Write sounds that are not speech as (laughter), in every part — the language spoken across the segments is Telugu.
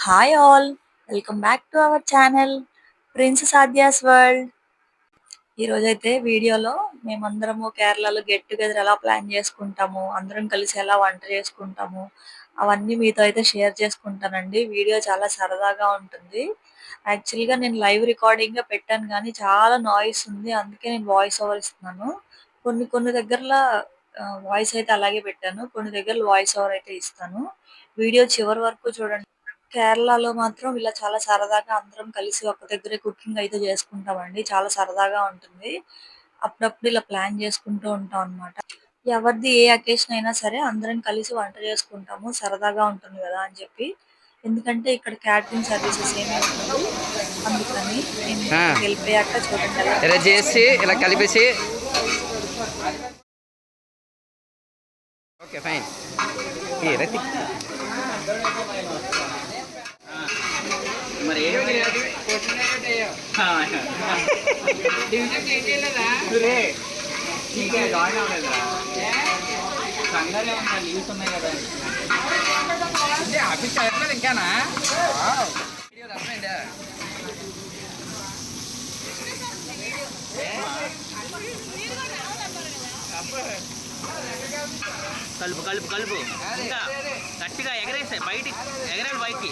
Hi all welcome back to our channel princess Aadya's world ఈరోజైతే వీడియోలో మేమందరము కేరళలో గెట్ టుగెదర్ ఎలా ప్లాన్ చేసుకుంటాము అందరం కలిసి ఎలా వంట చేసుకుంటాము అవన్నీ మీతో అయితే షేర్ చేసుకుంటానండి. వీడియో చాలా సరదాగా ఉంటుంది. యాక్చువల్గా నేను లైవ్ రికార్డింగ్గా పెట్టాను కానీ చాలా నాయిస్ ఉంది అందుకే నేను వాయిస్ ఓవర్ ఇస్తున్నాను. కొన్ని కొన్ని దగ్గరలో వాయిస్ అయితే అలాగే పెట్టాను కొన్ని దగ్గర వాయిస్ ఓవర్ అయితే ఇస్తాను. వీడియో చివరి వరకు చూడండి. కేరళలో మాత్రం ఇలా చాలా సరదాగా అందరం కలిసి ఒక దగ్గరే కుకింగ్ అయితే చేసుకుంటామండి. చాలా సరదాగా ఉంటుంది. అప్పుడప్పుడు ఇలా ప్లాన్ చేసుకుంటూ ఉంటాం అనమాట ఎవరిది ఏ అకేషన్ అయినా సరే అందరం కలిసి వంట చేసుకుంటాము. సరదాగా ఉంటుంది కదా అని చెప్పి. ఎందుకంటే ఇక్కడ క్యాటరింగ్ సర్వీసెస్ ఏమి అందుకని వెళ్ళిపోయాక చూడండి. ఎలా ఇలా చేసి ఇలా కలిపేసి. Okay fine. మరి సంగానే ఉన్నా లీవ్స్ ఉన్నాయి కదా. ఆఫీస్ చదవట్లేదు ఇంకానా? వీడియో తప్పండి కలుపు కలుపు కలుపు. ఇంకా గట్టిగా ఎగరేసే బయటికి. ఎగరాలి బయటికి.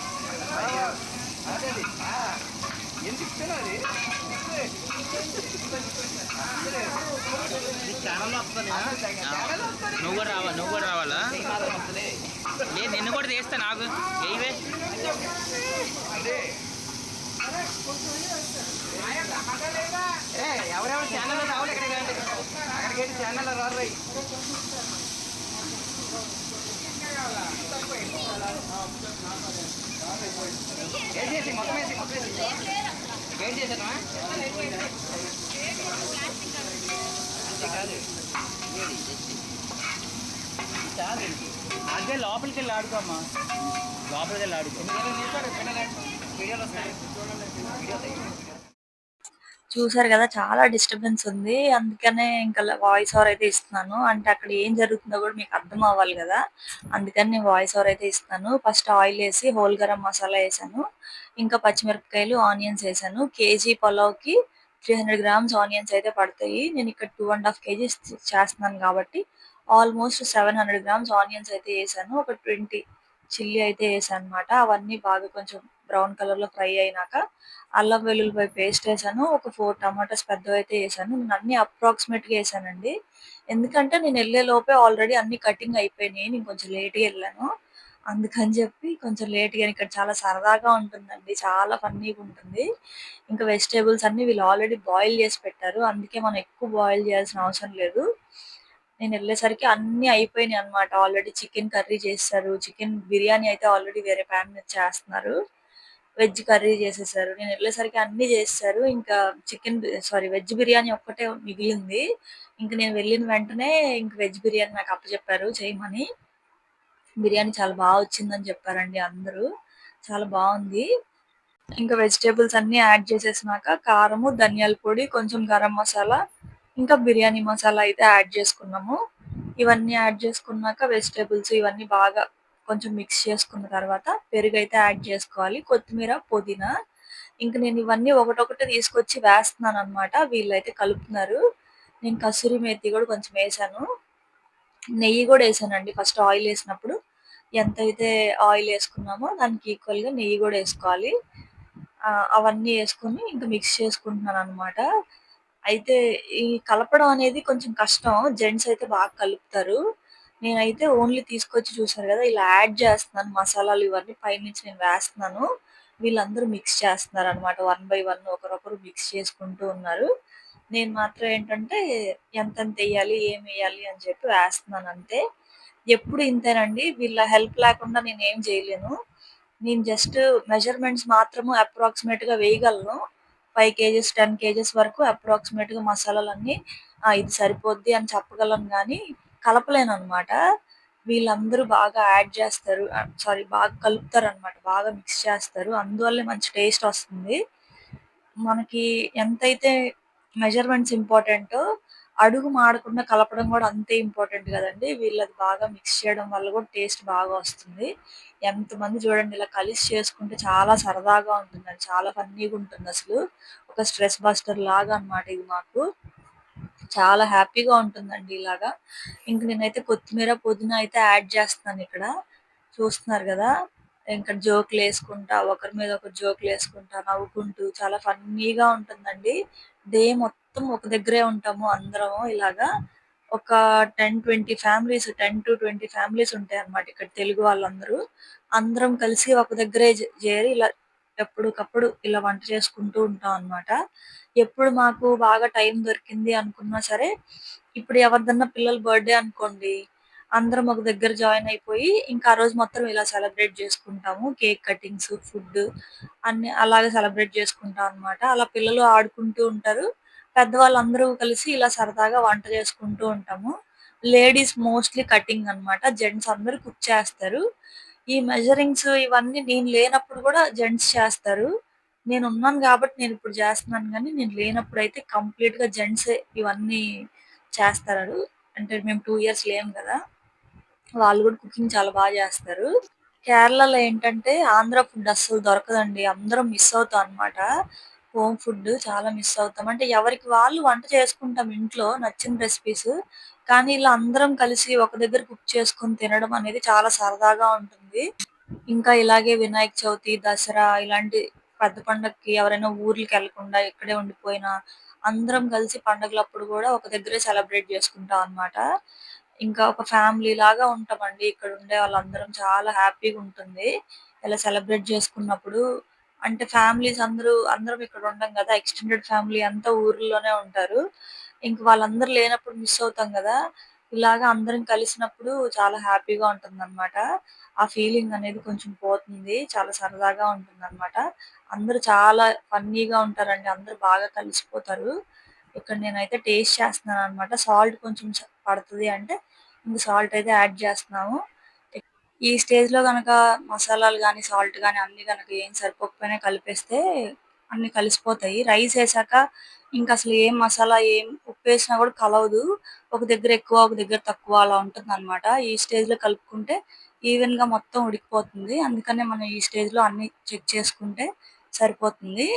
నువ్వు కూడా రావా నువ్వు కూడా రావాలా? లేదు నిన్ను కూడా చేస్తా నాకు. ఏవే ఎవరెవరు ఛానల్లో రావాలి ఇక్కడ? అక్కడికి ఛానల్లో రారు చేసి మొత్తం వేసి మొత్తం వేసి అదే లోపలికి వెళ్ళి ఆడుకోమ్మా లోపలికి వెళ్ళి ఆడుకో వీడియోలో వస్తాయి చూసారు కదా చాలా డిస్టర్బెన్స్ ఉంది. అందుకనే ఇంకా వాయిస్ ఓవర్ అయితే ఇస్తున్నాను. అంటే అక్కడ ఏం జరుగుతుందో కూడా మీకు అర్థం అవ్వాలి కదా. అందుకని నేను వాయిస్ ఓవర్ అయితే ఇస్తాను. ఫస్ట్ ఆయిల్ వేసి హోల్ గరం మసాలా వేసాను. ఇంకా పచ్చిమిరపకాయలు ఆనియన్స్ వేసాను. కేజీ పలావ్కి త్రీ హండ్రెడ్ గ్రామ్స్ ఆనియన్స్ అయితే పడతాయి. నేను ఇక్కడ టూ అండ్ హాఫ్ కేజీస్ చేస్తున్నాను కాబట్టి almost seven hundred grams onions అయితే వేసాను. ఒక ట్వంటీ చిల్లీ అయితే వేసాను అనమాట అవన్నీ బాగా కొంచెం బ్రౌన్ కలర్లో ఫ్రై అయినాక అల్లం వెల్లుల్లిపాయ పేస్ట్ వేసాను. ఒక ఫోర్ టమాటాస్ పెద్దవి అయితే వేసాను. నేను అన్ని అప్రాక్సిమేట్గా వేసానండి. ఎందుకంటే నేను వెళ్ళే లోపే ఆల్రెడీ అన్ని కటింగ్ అయిపోయినాయి. నేను కొంచెం లేట్గా వెళ్ళాను. అందుకని చెప్పి కొంచెం లేట్గా ఇక్కడ చాలా సరదాగా ఉంటుందండి. చాలా ఫన్నీగా ఉంటుంది. ఇంకా వెజిటేబుల్స్ అన్ని వీళ్ళు ఆల్రెడీ బాయిల్ చేసి పెట్టారు. అందుకే మనం ఎక్కువ బాయిల్ చేయాల్సిన అవసరం లేదు. నేను వెళ్ళేసరికి అన్ని అయిపోయినాయి అన్నమాట. ఆల్రెడీ చికెన్ కర్రీ చేస్తారు. చికెన్ బిర్యానీ అయితే ఆల్రెడీ వేరే ప్యాన్ మీద చేస్తున్నారు. వెజ్ కర్రీ చేసేసారు. నేను వెళ్ళేసరికి అన్ని చేస్తారు ఇంకా చికెన్ సారీ వెజ్ బిర్యానీ ఒక్కటే మిగిలింది. ఇంక నేను వెళ్ళిన వెంటనే ఇంక వెజ్ బిర్యానీ నాకు అప్పచెప్పారు చేయమని. బిర్యానీ చాలా బాగా వచ్చిందని చెప్పారండి అందరూ. చాలా బాగుంది. ఇంకా వెజిటేబుల్స్ అన్ని యాడ్ చేసేసినాక కారము ధనియాల పొడి కొంచెం గరం మసాలా ఇంకా బిర్యానీ మసాలా అయితే యాడ్ చేసుకున్నాము. ఇవన్నీ యాడ్ చేసుకున్నాక వెజిటేబుల్స్ ఇవన్నీ బాగా కొంచెం మిక్స్ చేసుకున్న తర్వాత పెరుగు అయితే యాడ్ చేసుకోవాలి. కొత్తిమీర పుదీనా. ఇంక నేను ఇవన్నీ ఒకటొకటి తీసుకొచ్చి వేస్తున్నాను అనమాట వీళ్ళైతే కలుపుతున్నారు. నేను కసూరి మేతి కూడా కొంచెం వేసాను. నెయ్యి కూడా వేసానండి. ఫస్ట్ ఆయిల్ వేసినప్పుడు ఎంత అయితే ఆయిల్ వేసుకున్నామో దానికి ఈక్వల్గా నెయ్యి కూడా వేసుకోవాలి. అవన్నీ వేసుకొని ఇంకా మిక్స్ చేసుకుంటున్నాను అనమాట అయితే ఈ కలపడం అనేది కొంచెం కష్టం. జెంట్స్ అయితే బాగా కలుపుతారు. నేనైతే ఓన్లీ తీసుకొచ్చి చూసారు కదా ఇలా యాడ్ చేస్తున్నాను మసాలాలు ఇవన్నీ పైనుంచి నేను వేస్తున్నాను. వీళ్ళందరూ మిక్స్ చేస్తున్నారు అనమాట వన్ బై వన్ ఒకరొకరు మిక్స్ చేసుకుంటూ ఉన్నారు. నేను మాత్రం ఏంటంటే ఎంతెంత వేయాలి ఏం వేయాలి అని చెప్పి వేస్తున్నాను అంతే. ఎప్పుడు ఇంతేనండి వీళ్ళ హెల్ప్ లేకుండా నేను ఏం చేయలేను. నేను జస్ట్ మెజర్మెంట్స్ మాత్రము అప్రాక్సిమేట్గా వేయగలను. ఫైవ్ కేజెస్ టెన్ కేజెస్ వరకు అప్రాక్సిమేట్గా మసాలాలన్నీ ఇది సరిపోద్ది అని చెప్పగలను కానీ కలపలేను అనమాట వీళ్ళందరూ బాగా యాడ్ చేస్తారు. సారీ బాగా కలుపుతారు అనమాట బాగా మిక్స్ చేస్తారు. అందువల్లే మంచి టేస్ట్ వస్తుంది. మనకి ఎంతైతే మెజర్మెంట్స్ ఇంపార్టెంటో అడుగు మాడకుండా కలపడం కూడా అంతే ఇంపార్టెంట్ కదండి. వీళ్ళది బాగా మిక్స్ చేయడం వల్ల కూడా టేస్ట్ బాగా వస్తుంది. ఎంతమంది చూడండి ఇలా కలిసి చేసుకుంటే చాలా సరదాగా ఉంటుందండి. చాలా ఫన్నీగా ఉంటుంది అసలు ఒక స్ట్రెస్ బస్టర్ లాగా అన్నమాట ఇది మాకు. చాలా హ్యాపీగా ఉంటుందండి ఇలాగా. ఇంక నేనైతే కొత్తిమీర పుదీనా అయితే యాడ్ చేస్తున్నాను ఇక్కడ. చూస్తున్నారు కదా? ఇంకా జోకులు వేసుకుంటా ఒకరి మీద ఒకరు జోకులు వేసుకుంటా నవ్వుకుంటూ చాలా ఫన్నీగా ఉంటుందండి. డే మొత్తం ఒక దగ్గరే ఉంటాము అందరం ఇలాగా. ఒక ten twenty families ten to twenty families ఉంటాయి అన్నమాట ఇక్కడ తెలుగు వాళ్ళందరూ. అందరం కలిసి ఒక దగ్గరే చేరి ఇలా ఎప్పటికప్పుడు ఇలా వంట చేసుకుంటూ ఉంటాం అన్నమాట. ఎప్పుడు మాకు బాగా టైం దొరికింది అనుకున్నా సరే ఇప్పుడు ఎవరిదన్నా పిల్లల బర్త్డే అనుకోండి అందరం ఒక దగ్గర జాయిన్ అయిపోయి ఇంకా ఆ రోజు మొత్తం ఇలా సెలబ్రేట్ చేసుకుంటాము. కేక్ కటింగ్స్ ఫుడ్ అన్ని అలాగే సెలబ్రేట్ చేసుకుంటాం అన్నమాట. అలా పిల్లలు ఆడుకుంటూ ఉంటారు. పెద్దవాళ్ళు అందరూ కలిసి ఇలా సరదాగా వంట చేసుకుంటూ ఉంటాము. లేడీస్ మోస్ట్లీ కటింగ్ అన్నమాట. జెంట్స్ అందరూ కుక్ చేస్తారు. ఈ మెజరింగ్స్ ఇవన్నీ నేను లేనప్పుడు కూడా జెంట్స్ చేస్తారు. నేను ఉన్నాను కాబట్టి నేను ఇప్పుడు చేస్తున్నాను కానీ నేను లేనప్పుడు అయితే కంప్లీట్గా జెంట్స్ ఇవన్నీ చేస్తారు. అంటే మేము టూ ఇయర్స్ లేము కదా. వాళ్ళు కూడా కుకింగ్ చాలా బాగా చేస్తారు. కేరళలో ఏంటంటే ఆంధ్ర ఫుడ్ అస్సలు దొరకదండి. అందరం మిస్ అవుతాం అన్నమాట. హోమ్ ఫుడ్ చాలా మిస్ అవుతాం. అంటే ఎవరికి వాళ్ళు వంట చేసుకుంటాం ఇంట్లో నచ్చిన రెసిపీస్ కానీ ఇలా అందరం కలిసి ఒక దగ్గర కుక్ చేసుకొని తినడం అనేది చాలా సరదాగా ఉంటుంది. ఇంకా ఇలాగే వినాయక చవితి దసరా ఇలాంటి పెద్ద పండగకి ఎవరైనా ఊర్లకి వెళ్ళకుండా ఇక్కడే ఉండిపోయినా అందరం కలిసి పండగలప్పుడు కూడా ఒక దగ్గరే సెలబ్రేట్ చేసుకుంటాం అన్నమాట. ఇంకా ఒక ఫ్యామిలీ లాగా ఉంటామండి. ఇక్కడ ఉండే వాళ్ళందరం చాలా హ్యాపీగా ఉంటుంది. ఇలా సెలబ్రేట్ చేసుకున్నప్పుడు అంటే ఫ్యామిలీస్ అందరూ అందరం ఇక్కడ ఉండం కదా ఎక్స్టెండెడ్ ఫ్యామిలీ అంతా ఊర్లోనే ఉంటారు. ఇంక వాళ్ళందరూ లేనప్పుడు మిస్ అవుతాం కదా. ఇలాగ అందరం కలిసినప్పుడు చాలా హ్యాపీగా ఉంటుంది అనమాట ఆ ఫీలింగ్ అనేది కొంచెం పోతుంది. చాలా సరదాగా ఉంటుంది అనమాట అందరూ చాలా ఫన్నీగా ఉంటారండి. అందరూ బాగా కలిసిపోతారు. ఇక్కడ నేనైతే టేస్ట్ చేస్తున్నాను అనమాట సాల్ట్ కొంచెం పడుతుంది అంటే ఇంక సాల్ట్ అయితే యాడ్ చేస్తున్నాము. ఈ స్టేజ్లో గనక మసాలాలు గాని సాల్ట్ గాని అన్ని గనక ఏం సరిపోకపోయినా కలిపేస్తే అన్ని కలిసిపోతాయి. రైస్ వేసాక ఇంకా అసలు ఏం మసాలా ఏం ఉప్పు వేసినా కూడా కలవదు. ఒక దగ్గర ఎక్కువ ఒక దగ్గర తక్కువ అలా ఉంటుంది అనమాట ఈ స్టేజ్లో కలుపుకుంటే ఈవెన్గా మొత్తం ఉడికిపోతుంది. అందుకనే మనం ఈ స్టేజ్లో అన్ని చెక్ చేసుకుంటే సరిపోతుంది.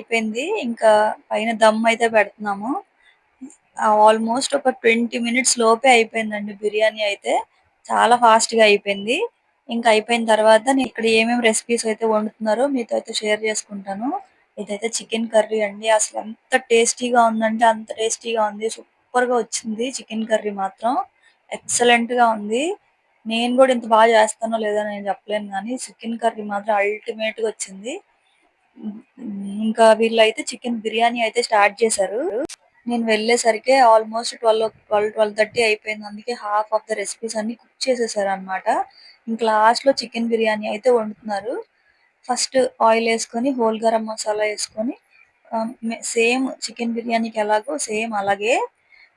అయిపోయింది. ఇంకా పైన దమ్ అయితే పెడుతున్నాము. ఆల్మోస్ట్ ఒక ట్వంటీ మినిట్స్ లోపే అయిపోయిందండి బిర్యానీ అయితే. చాలా ఫాస్ట్గా అయిపోయింది. ఇంకా అయిపోయిన తర్వాత నేను ఇక్కడ ఏమేమి రెసిపీస్ అయితే వండుతున్నారో మీతో అయితే షేర్ చేసుకుంటాను. ఇదైతే చికెన్ కర్రీ అండి. అసలు ఎంత టేస్టీగా ఉందంటే అంత టేస్టీగా ఉంది. సూపర్గా వచ్చింది చికెన్ కర్రీ మాత్రం. ఎక్సలెంట్గా ఉంది. నేను కూడా ఇంత బాగా చేస్తానో లేదో నేను చెప్పలేను కానీ చికెన్ కర్రీ మాత్రం అల్టిమేట్గా వచ్చింది. ఇంకా వీళ్ళైతే చికెన్ బిర్యానీ అయితే స్టార్ట్ చేశారు. నేను వెళ్ళేసరికి almost twelve twelve twelve thirty అయిపోయింది. అందుకే హాఫ్ ఆఫ్ ద రెసిపీస్ అన్ని కుక్ చేసేసారు అనమాట ఇంకా లాస్ట్లో చికెన్ బిర్యానీ అయితే వండుతున్నారు. ఫస్ట్ ఆయిల్ వేసుకొని హోల్ గరం మసాలా వేసుకొని సేమ్ చికెన్ బిర్యానీకి ఎలాగో సేమ్ అలాగే.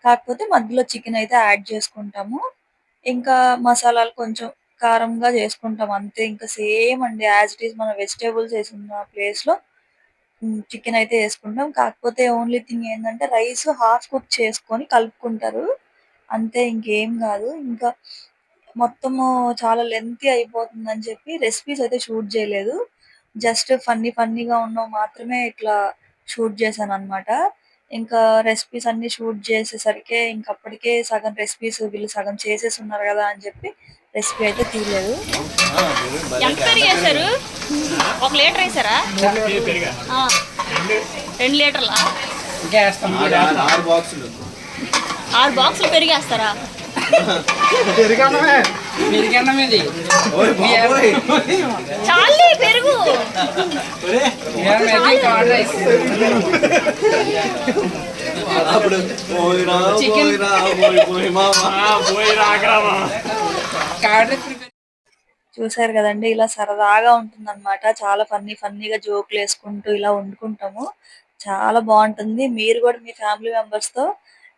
కాకపోతే మధ్యలో చికెన్ అయితే యాడ్ చేసుకుంటాము. ఇంకా మసాలాలు కొంచెం కారంగా చేసుకుంటాం అంతే. ఇంకా సేమ్ అండి యాజ్ ఇట్ ఈస్ మన వెజిటేబుల్స్ వేసిన ప్లేస్లో చికెన్ అయితే వేసుకుంటాం. కాకపోతే ఓన్లీ థింగ్ ఏంటంటే రైస్ హాఫ్ కుక్ చేసుకొని కలుపుకుంటారు. అంతే ఇంకేం కాదు. ఇంకా మొత్తము చాలా లెంతీ అయిపోతుందని చెప్పి రెసిపీస్ అయితే షూట్ చేయలేదు. జస్ట్ ఫన్నీ ఫన్నీగా ఉన్నవి మాత్రమే ఇట్లా షూట్ చేశాను అనమాట ఇంకా రెసిపీస్ అన్ని షూట్ చేసేసరికి ఇంకప్పటికే సగం రెసిపీస్ వీళ్ళు సగం చేసేసి ఉన్నారు కదా అని చెప్పి రెసిపీ అయితే తీయలేదు. ఎంత పెరిగేశారు? ఒక లీటర్ వేసారా? ఆ. రెండు. లీటర్లా? ఆరు బాక్సులు. పెరిగేస్తారా? ఇది. చాలే పెరుగు. (laughs) చికెన్ చూసారు కదండి ఇలా సరదాగా ఉంటుందన్నమాట. చాలా ఫన్నీ ఫన్నీగా జోకులు వేసుకుంటూ ఇలా వండుకుంటాము. చాలా బాగుంటుంది. మీరు కూడా మీ ఫ్యామిలీ మెంబర్స్తో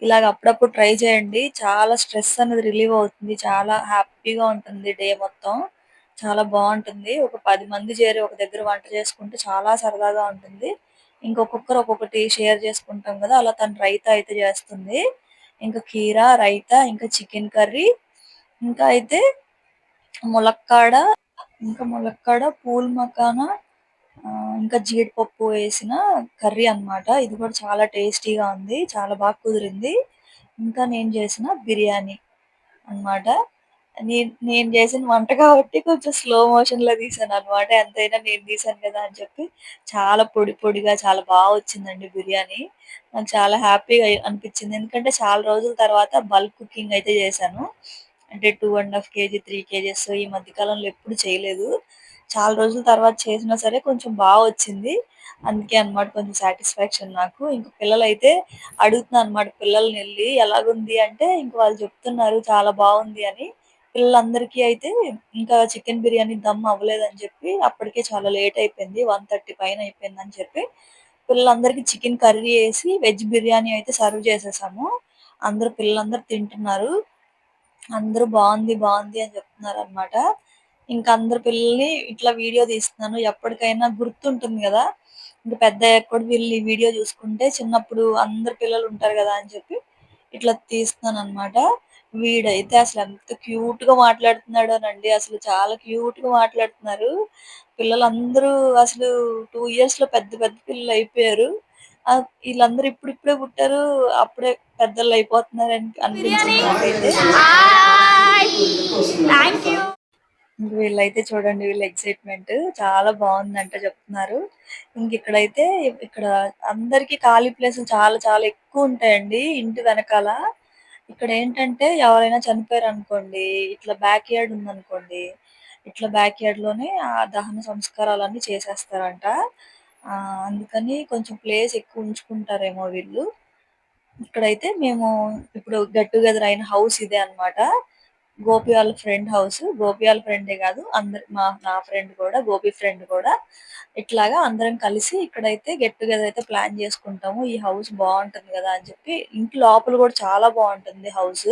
ఇలాగ అప్పుడప్పుడు ట్రై చేయండి. చాలా స్ట్రెస్ అనేది రిలీవ్ అవుతుంది. చాలా హ్యాపీగా ఉంటుంది డే మొత్తం. చాలా బాగుంటుంది. ఒక పది మంది చేరి ఒక దగ్గర వంట చేసుకుంటే చాలా సరదాగా ఉంటుంది. ఇంకొకరు ఒక్కొక్కటి షేర్ చేసుకుంటాం కదా అలా తను రైతా అయితే చేస్తుంది. ఇంకా కీరా రైతా ఇంకా చికెన్ కర్రీ ఇంకా అయితే ములక్కాడ ఇంకా ములక్కాడ పూల్ మకానా ఇంకా జీడిపప్పు వేసిన కర్రీ అన్నమాట. ఇది కూడా చాలా టేస్టీగా ఉంది చాలా బాగా కుదిరింది. ఇంకా నేను చేసిన బిర్యానీ అన్నమాట. నేను నేను చేసిన వంట కాబట్టి కొంచెం స్లో మోషన్లో తీసాను అనమాట ఎంతైనా నేను తీసాను కదా అని చెప్పి చాలా పొడి పొడిగా చాలా బాగా వచ్చిందండి బిర్యానీ. నాకు చాలా హ్యాపీగా అనిపించింది. ఎందుకంటే చాలా రోజుల తర్వాత బల్క్ కుకింగ్ అయితే చేశాను. అంటే two and half KG three KGs ఈ మధ్య కాలంలో ఎప్పుడు చేయలేదు. చాలా రోజుల తర్వాత చేసినా సరే కొంచెం బాగా వచ్చింది. అందుకే అనమాట కొంచెం సాటిస్ఫాక్షన్ నాకు. ఇంకా పిల్లలు అయితే అడుగుతున్నా అనమాట పిల్లల్ని వెళ్ళి ఎలాగుంది? అంటే ఇంక వాళ్ళు చెప్తున్నారు చాలా బాగుంది అని. పిల్లలందరికీ అయితే ఇంకా చికెన్ బిర్యానీ దమ్ అవ్వలేదని చెప్పి అప్పటికే చాలా లేట్ అయిపోయింది. వన్ థర్టీ పైన అయిపోయింది అని చెప్పి పిల్లలందరికీ చికెన్ కర్రీ వేసి వెజ్ బిర్యానీ అయితే సర్వ్ చేసేసాము. అందరు పిల్లలందరూ తింటున్నారు. అందరూ బాగుంది బాగుంది అని చెప్తున్నారు అన్నమాట ఇంకా అందరు పిల్లల్ని ఇట్లా వీడియో తీస్తున్నాను. ఎప్పటికైనా గుర్తుంటుంది కదా. ఇంకా పెద్ద అయ్యాక కూడా వీళ్ళు ఈ వీడియో చూసుకుంటే చిన్నప్పుడు అందరు పిల్లలు ఉంటారు కదా అని చెప్పి ఇట్లా తీస్తున్నాను అన్నమాట వీడైతే అసలు ఎంత క్యూట్గా మాట్లాడుతున్నాడోనండి. అసలు చాలా క్యూట్గా మాట్లాడుతున్నారు. పిల్లలందరూ అసలు టూ ఇయర్స్లో పెద్ద పెద్ద పిల్లలు అయిపోయారు. వీళ్ళందరూ ఇప్పుడిప్పుడే పుట్టారు. అప్పుడే పెద్దలు అయిపోతున్నారు అని అనిపించింది నాకైతే. వీళ్ళైతే చూడండి వీళ్ళ ఎక్సైట్మెంట్. చాలా బాగుందంట చెప్తున్నారు. ఇంక ఇక్కడైతే ఇక్కడ అందరికి ఖాళీ ప్లేసులు చాలా చాలా ఎక్కువ ఉంటాయండి. ఇంటి వెనకాల. ఇక్కడ ఏంటంటే ఎవరైనా చనిపోయారు అనుకోండి ఇట్లా బ్యాక్ యార్డ్ ఉందనుకోండి ఇట్లా బ్యాక్ యార్డ్లోనే ఆ దహన సంస్కారాలన్నీ చేసేస్తారంట. ఆ అందుకని కొంచెం ప్లేస్ ఎక్కువ ఉంచుకుంటారేమో వీళ్ళు. ఇక్కడైతే మేము ఇప్పుడు గెట్ టుగెదర్ అయిన హౌస్ ఇదే అన్నమాట. గోపి వాళ్ళ ఫ్రెండ్ హౌస్. గోపి వాళ్ళ ఫ్రెండే కాదు అందరు మా నా ఫ్రెండ్ కూడా గోపి ఫ్రెండ్ కూడా ఇట్లాగా అందరం కలిసి ఇక్కడైతే గెట్ టుగెదర్ అయితే ప్లాన్ చేసుకుంటాము. ఈ హౌస్ బాగుంటుంది కదా అని చెప్పి ఇంటి లోపల కూడా చాలా బాగుంటుంది హౌస్.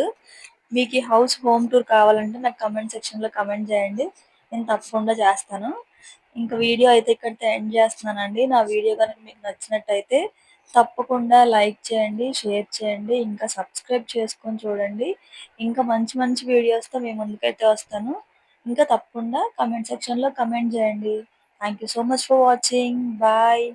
మీకు ఈ హౌస్ హోమ్ టూర్ కావాలంటే నాకు కమెంట్ సెక్షన్లో కమెంట్ చేయండి. నేను తప్పకుండా చేస్తాను. ఇంకా వీడియో అయితే ఇక్కడితో ఎండ్ చేస్తున్నానండి. నా వీడియో కనుక మీకు నచ్చినట్టయితే తప్పకుండా లైక్ చేయండి షేర్ చేయండి ఇంకా సబ్స్క్రైబ్ చేసుకొని చూడండి. ఇంకా మంచి మంచి వీడియోస్తో మేము ముందుకైతే వస్తాను. ఇంకా తప్పకుండా కమెంట్ సెక్షన్లో కమెంట్ చేయండి. Thank you so much for watching bye